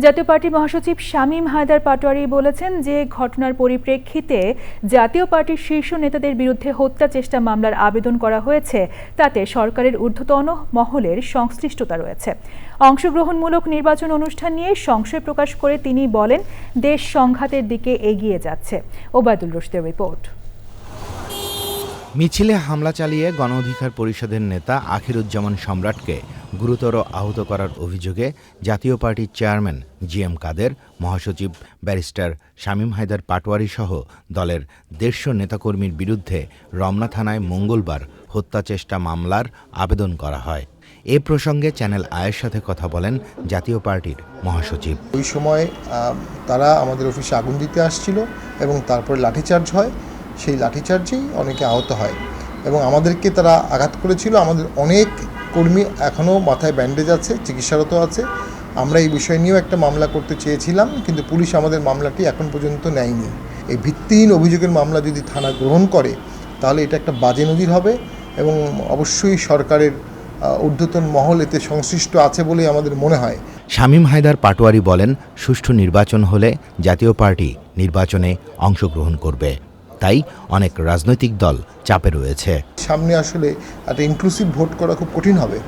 জাতীয় পার্টির মহাসচিব শামীম হায়দার পাটোয়ারি বলেছেন যে ঘটনার পরিপ্রেক্ষিতে জাতীয় পার্টির শীর্ষ নেতাদের বিরুদ্ধে হত্যা চেষ্টা মামলার আবেদন করা হয়েছে। তাতে সরকারের ঊর্ধ্বতন মহলের সংশ্লিষ্টতা রয়েছে। অংশগ্রহণমূলক নির্বাচন অনুষ্ঠান নিয়ে সংশয় প্রকাশ করে তিনি বলেন, দেশ সংঘাতের দিকে এগিয়ে যাচ্ছে। ওবায়দুল রশিদের রিপোর্ট। মিছিলে হামলা চালিয়ে গণ অধিকার পরিষদের নেতা আখিরুজ্জামান সম্রাটকে গুরুতর আহত করার অভিযোগে জাতীয় পার্টির চেয়ারম্যান জি এম কাদের, মহাসচিব ব্যারিস্টার শামীম হায়দার পাটোয়ারি সহ দলের দেড়শো নেতাকর্মীর বিরুদ্ধে রমনা থানায় মঙ্গলবার হত্যা চেষ্টা মামলার আবেদন করা হয়। এ প্রসঙ্গে চ্যানেল আয়ের সাথে কথা বলেন জাতীয় পার্টির মহাসচিব। ওই সময় তারা আমাদের অফিসে আগুন দিতে আসছিল এবং তারপরে লাঠিচার্জ হয়। সেই লাঠিচার্জেই অনেকে আহত হয় এবং আমাদেরকে তারা আঘাত করেছিল। আমাদের অনেক কর্মী এখনও মাথায় ব্যান্ডেজ আছে চিকিৎসারত আছে। আমরা এই বিষয় নিয়েও একটা মামলা করতে চেয়েছিলাম, কিন্তু পুলিশ আমাদের মামলাটি এখন পর্যন্ত নেয়নি। এই ভিত্তিহীন অভিযোগের মামলা যদি থানা গ্রহণ করে, তাহলে এটা একটা বাজে নজির হবে এবং অবশ্যই সরকারের ঊর্ধ্বতন মহল এতে সংশ্লিষ্ট আছে বলেই আমাদের মনে হয়। শামীম হায়দার পাটোয়ারি বলেন, সুষ্ঠু নির্বাচন হলে জাতীয় পার্টি নির্বাচনে অংশগ্রহণ করবে। তাই অনেক রাজনৈতিক দল চাপে রয়েছে। সামনে আসলে একটা ইনক্লুসিভ ভোট করা খুব কঠিন হবে।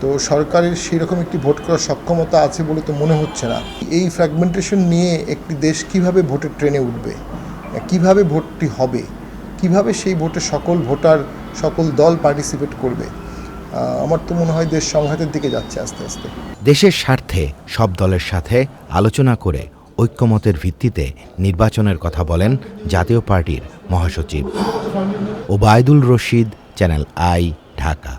তো সরকারের সেই রকম একটি ভোট করার সক্ষমতা আছে বলে তো মনে হচ্ছে না। এই ফ্র্যাগমেন্টেশন নিয়ে একটি দেশ কীভাবে ভোটের ট্রেনে উঠবে? কীভাবে ভোটটি হবে? কীভাবে সেই ভোটে সকল ভোটার সকল দল পার্টিসিপেট করবে? আমার তো মনে হয় দেশ সংঘাতের দিকে যাচ্ছে আস্তে আস্তে। দেশের স্বার্থে সব দলের সাথে আলোচনা করে ঐক্যমতের ভিত্তিতে নির্বাচনের কথা বলেন জাতীয় পার্টির মহাসচিব। Obaidul Rashid channel I Dhaka.